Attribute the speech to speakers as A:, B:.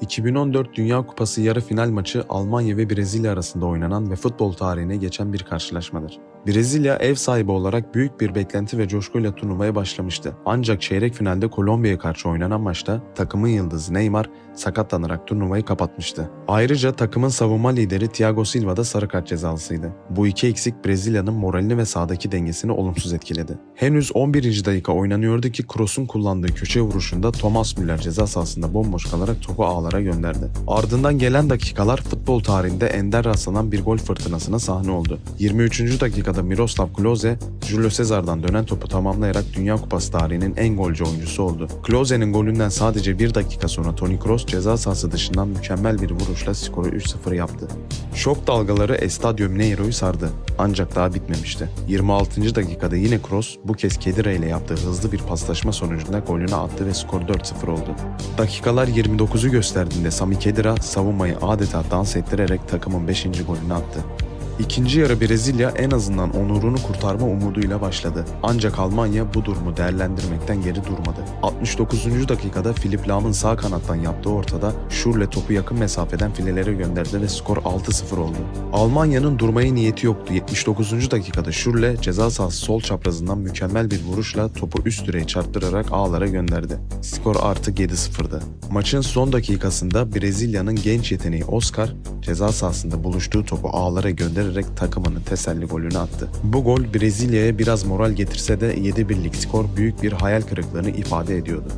A: 2014 Dünya Kupası yarı final maçı Almanya ve Brezilya arasında oynanan ve futbol tarihine geçen bir karşılaşmadır. Brezilya ev sahibi olarak büyük bir beklenti ve coşkuyla turnuvaya başlamıştı. Ancak çeyrek finalde Kolombiya'ya karşı oynanan maçta takımın yıldızı Neymar sakatlanarak turnuvayı kapatmıştı. Ayrıca takımın savunma lideri Thiago Silva da sarı kart cezalısıydı. Bu iki eksik Brezilya'nın moralini ve sahadaki dengesini olumsuz etkiledi. Henüz 11. dakika oynanıyordu ki Kroos'un kullandığı köşe vuruşunda Thomas Müller ceza sahasında bomboş kalarak topu ağlara gönderdi. Ardından gelen dakikalar futbol tarihinde ender rastlanan bir gol fırtınasına sahne oldu. 23. dakikada Miroslav Klose, Julio Cesar'dan dönen topu tamamlayarak Dünya Kupası tarihinin en golcü oyuncusu oldu. Klose'nin golünden sadece bir dakika sonra Toni Kroos ceza sahası dışından mükemmel bir vuruşla skoru 3-0 yaptı. Şok dalgaları Estadio Mineiro'yu sardı. Ancak daha bitmemişti. 26. dakikada yine Kroos bu kez Kedira ile yaptığı hızlı bir paslaşma sonucunda golünü attı ve skor 4-0 oldu. Dakikalar 29'u gösterdiğinde Sami Kedira savunmayı adeta dans ettirerek takımın 5. golünü attı. İkinci yarı Brezilya en azından onurunu kurtarma umuduyla başladı. Ancak Almanya bu durumu değerlendirmekten geri durmadı. 69. dakikada Filip Lahm'ın sağ kanattan yaptığı ortada Schürrle topu yakın mesafeden filelere gönderdi ve skor 6-0 oldu. Almanya'nın durmaya niyeti yoktu. 79. dakikada Schürrle ceza sahası sol çaprazından mükemmel bir vuruşla topu üst direğe çarptırarak ağlara gönderdi. Skor artık 7-0'dı. Maçın son dakikasında Brezilya'nın genç yeteneği Oscar ceza sahasında buluştuğu topu ağlara göndererek takımının teselli golünü attı. Bu gol Brezilya'ya biraz moral getirse de 7 birlik skor büyük bir hayal kırıklığını ifade ediyordu.